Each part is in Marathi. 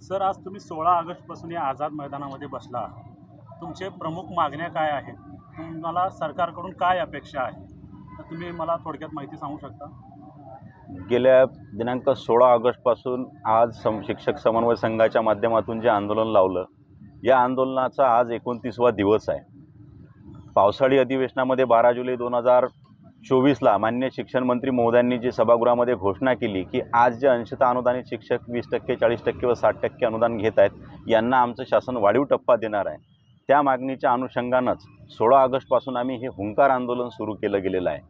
सर आज तुम्ही सोळा ऑगस्टपासून या आझाद मैदानामध्ये बसला आहात. तुमचे प्रमुख मागण्या काय आहेत? तुम्हाला सरकारकडून काय अपेक्षा आहे? तर तुम्ही मला थोडक्यात माहिती सांगू शकता? गेल्या दिनांक सोळा ऑगस्टपासून आज सम शिक्षक समन्वय संघाच्या माध्यमातून जे आंदोलन लावलं या आंदोलनाचा आज एकोणतीसवा दिवस आहे. पावसाळी अधिवेशनामध्ये बारा जुलै दोन हजार चोवीसला मान्य शिक्षण मंत्री महोदयांनी जी सभागृहामध्ये घोषणा केली की आज जे अंशतः अनुदानित शिक्षक वीस टक्के चाळीस टक्के व साठ टक्के अनुदान घेत आहेत यांना आमचं शासन वाढीव टप्पा देणार आहे. त्या मागणीच्या अनुषंगानंच सोळा ऑगस्टपासून आम्ही हे हुंकार आंदोलन सुरू केलं गेलेलं आहे.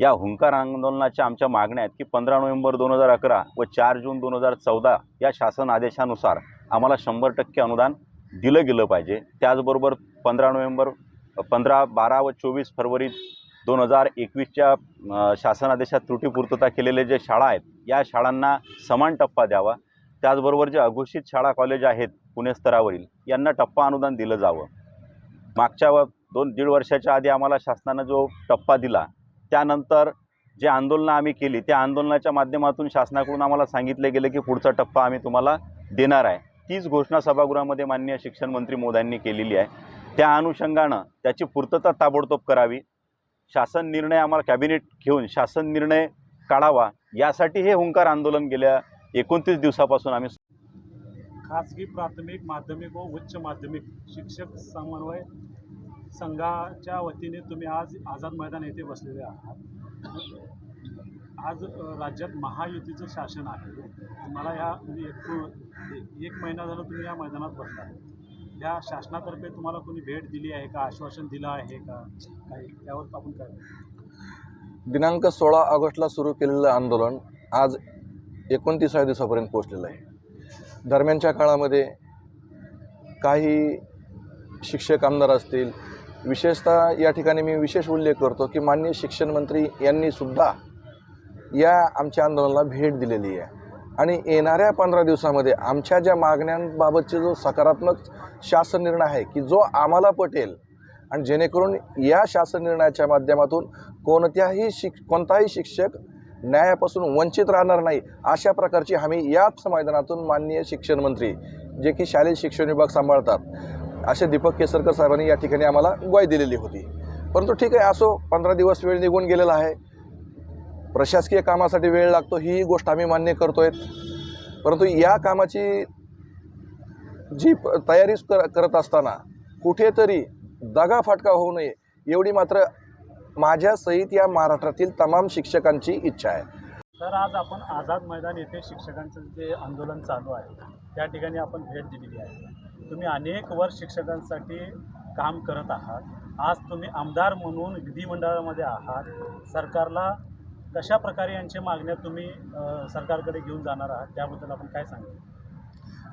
या हुंकार आंदोलनाच्या आमच्या मागण्या आहेत की पंधरा नोव्हेंबर दोन हजार अकरा व चार जून दोन हजार चौदा या शासन आदेशानुसार आम्हाला शंभर टक्के अनुदान दिलं गेलं पाहिजे. त्याचबरोबर पंधरा नोव्हेंबर पंधरा बारा व चोवीस फरवरी दोन हजार एकवीसच्या शासनादेशात त्रुटीपूर्तता केलेले जे शाळा आहेत या शाळांना समान टप्पा द्यावा. त्याचबरोबर जे अघोषित शाळा कॉलेज आहेत पुणे स्तरावरील यांना टप्पा अनुदान दिलं जावं. मागच्या दोन दीड वर्षाच्या आधी आम्हाला शासनानं जो टप्पा दिला त्यानंतर जे आंदोलनं आम्ही केली त्या आंदोलनाच्या माध्यमातून शासनाकडून आम्हाला सांगितलं गेलं की पुढचा टप्पा आम्ही तुम्हाला देणार आहे. तीच घोषणा सभागृहामध्ये माननीय शिक्षण मंत्री मोदयांनी केलेली आहे. त्या अनुषंगानं त्याची पूर्तता ताबडतोब करावी. शासन निर्णय आम्हाला कॅबिनेट घेऊन शासन निर्णय काढावा यासाठी हे हुंकार आंदोलन गेल्या एकोणतीस दिवसापासून आम्ही खासगी प्राथमिक माध्यमिक व उच्च माध्यमिक शिक्षक समन्वय संघाच्या वतीने तुम्ही आज आझाद मैदान येथे बसलेले आहात. आज राज्यात महायुतीचं शासन आहे. मला या म्हणजे एक एक महिना झाला तुम्ही या मैदानात बसला या शासनातर्फे तुम्हाला कोणी भेट दिली आहे का? आश्वासन दिलं आहे का? काही? त्यावर आपण काय? दिनांक सोळा ऑगस्टला सुरू केलेलं आंदोलन आज एकोणतीसाव्या दिवसापर्यंत पोहोचलेलं आहे. दरम्यानच्या काळामध्ये काही शिक्षक आमदार असतील विशेषतः या ठिकाणी मी विशेष उल्लेख करतो की माननीय शिक्षण मंत्री यांनी सुद्धा या आमच्या आंदोलनाला भेट दिलेली आहे. आणि येणाऱ्या पंधरा दिवसामध्ये आमच्या ज्या मागण्यांबाबतचे जो सकारात्मक शासन निर्णय आहे की जो आम्हाला पटेल आणि जेणेकरून या शासन निर्णयाच्या माध्यमातून कोणत्याही शिक कोणताही शिक्षक न्यायापासून वंचित राहणार नाही अशा प्रकारची हमी याच मैदानातून माननीय शिक्षण मंत्री जे की शालेय शिक्षण विभाग सांभाळतात असे दीपक केसरकर साहेबांनी या ठिकाणी आम्हाला ग्वाही दिलेली होती. परंतु ठीक आहे असो पंधरा दिवस वेळ निघून गेलेला आहे. प्रशासकीय कामासाठी वेळ लागतो ही गोष्ट आम्ही मान्य करतोय. परंतु या कामाची जी प- तयारी कर करत असताना कुठेतरी दगाफटका होऊ नये एवढी मात्र माझ्या सहित या महाराष्ट्रातील तमाम शिक्षकांची इच्छा आहे. तर आज आपण आझाद मैदान येथे शिक्षकांचं जे आंदोलन चालू आहे त्या ठिकाणी आपण भेट दिलेली आहे. तुम्ही अनेक वर्ष शिक्षकांसाठी काम करत आहात. आज तुम्ही आमदार म्हणून विधिमंडळामध्ये आहात. सरकारला कशा प्रकारे यांच्या मागण्या तुम्ही सरकारकडे घेऊन जाणार आहात? त्याबद्दल आपण काय सांगू?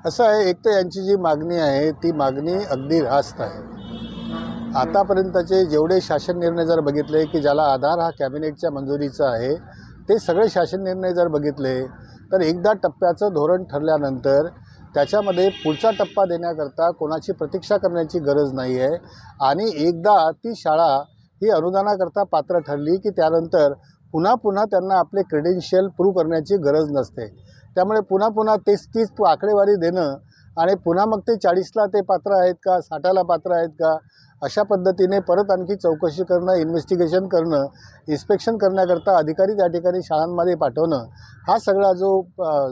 असं आहे एक तर यांची जी मागणी आहे ती मागणी अगदी रास्त आहे. आतापर्यंतचे जेवढे शासन निर्णय जर बघितले की ज्याला आधार हा कॅबिनेटच्या मंजुरीचा आहे ते सगळे शासन निर्णय जर बघितले तर एकदा टप्प्याचं धोरण ठरल्यानंतर त्याच्यामध्ये पुढचा टप्पा देण्याकरता कोणाची प्रतीक्षा करण्याची गरज नाही आहे. आणि एकदा ती शाळा ही अनुदानाकरता पात्र ठरली की त्यानंतर पुन्हा पुन्हा त्यांना आपले क्रेडेन्शियल प्रूव्ह करण्याची गरज नसते. त्यामुळे पुन्हा पुन्हा तेच तीच आकडेवारी देणं आणि पुन्हा मग ते चाळीसला ते पात्र आहेत का साठाला पात्र आहेत का अशा पद्धतीने परत आणखी चौकशी करणं इन्व्हेस्टिगेशन करणं इन्स्पेक्शन करण्याकरता अधिकारी त्या ठिकाणी शाळांमध्ये पाठवणं हा सगळा जो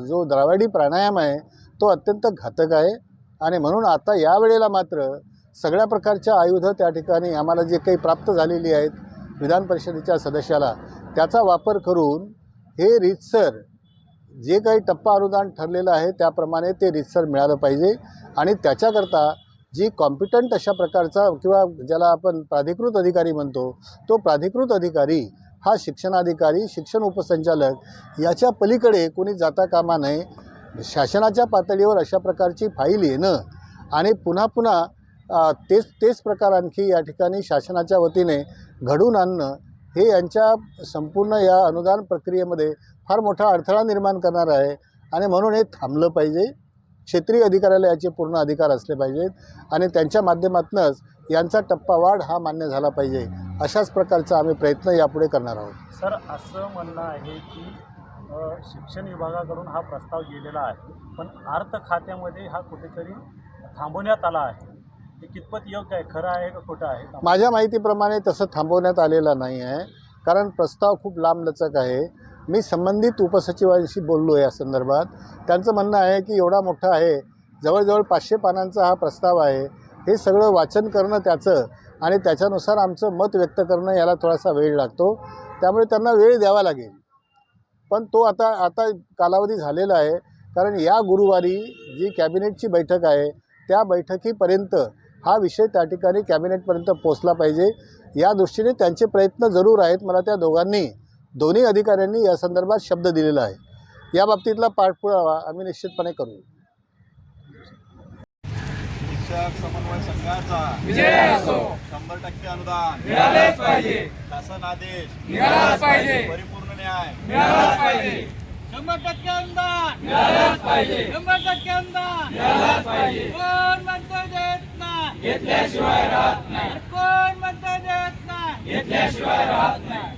जो द्रावाडी प्राणायाम आहे तो अत्यंत घातक आहे. आणि म्हणून आता यावेळेला मात्र सगळ्या प्रकारच्या आयुधं त्या ठिकाणी आम्हाला जे काही प्राप्त झालेली आहेत विधान परिषदेच्या सदस्याला त्याचा वापर करून हे रितसर जे काही टप्पा अनुदान ठरलेलं आहे त्याप्रमाणे ते रीतसर मिळालं पाहिजे. आणि त्याच्याकरता जी कॉम्पिटंट अशा प्रकारचा किंवा ज्याला आपण प्राधिकृत अधिकारी म्हणतो तो प्राधिकृत अधिकारी हा शिक्षणाधिकारी शिक्षण उपसंचालक याच्या पलीकडे कोणी जाता कामा नये. शासनाच्या पातळीवर अशा प्रकारची फाईल येणं आणि पुन्हा पुन्हा तेच तेच प्रकार आणखी या ठिकाणी शासनाच्या वतीने घडून आणणं हे यांच्या संपूर्ण या अनुदान प्रक्रियेमध्ये फार मोठा अडथळा निर्माण करणार आहे. आणि म्हणून हे थांबलं पाहिजे. क्षेत्रीय अधिकाऱ्याला याचे पूर्ण अधिकार असले पाहिजेत आणि त्यांच्या माध्यमातूनच यांचा टप्पा वाढ हा मान्य झाला पाहिजे. अशाच प्रकारचा आम्ही प्रयत्न यापुढे करणार आहोत. सर असं म्हणणं आहे की शिक्षण विभागाकडून हा प्रस्ताव गेलेला आहे पण अर्थ खात्यामध्ये हा कुठेतरी थांबवण्यात आला आहे. हे कितपत योग्य आहे खरं आहे का खोटं आहे? माझ्या माहितीप्रमाणे तसं थांबवण्यात आलेलं नाही आहे. कारण प्रस्ताव खूप लांबलचक आहे. मी संबंधित उपसचिवांशी बोललो या संदर्भात. त्यांचं म्हणणं आहे की एवढा मोठा आहे जवळजवळ पाचशे पानांचा हा प्रस्ताव आहे. हे सगळं वाचन करणं त्याचं आणि त्याच्यानुसार आमचं मत व्यक्त करणं याला थोडासा वेळ लागतो. त्यामुळे त्यांना वेळ द्यावा लागेल. पण तो आता आता कालावधी झालेला आहे. कारण या गुरुवारी जी कॅबिनेटची बैठक आहे त्या बैठकीपर्यंत हा विषय त्या ठिकाणी कॅबिनेटपर्यंत पोचला पाहिजे. या दृष्टीने त्यांचे प्रयत्न जरूर आहेत. मला त्या दोघांनी दोन्ही अधिकाऱ्यांनी या संदर्भात शब्द दिलेला आहे. या बाबतीतला पाठपुरावा आम्ही निश्चितपणे करू. समन्वय संघाचा विजय असो. शंभर टक्के अनुदान. मिळालेच पाहिजे. शासन आदेश. मिळालाच पाहिजे. परिपूर्ण न्याय. मिळालाच पाहिजे. शंभर टक्के अनुदान. मिळालाच पाहिजे. शंभर टक्के अनुदान. मिळालाच पाहिजे. कोण म्हणतो घेतल्याशिवाय राहत नाही. कोण म्हणतो देत नाही? घेतल्याशिवाय राहत नाही.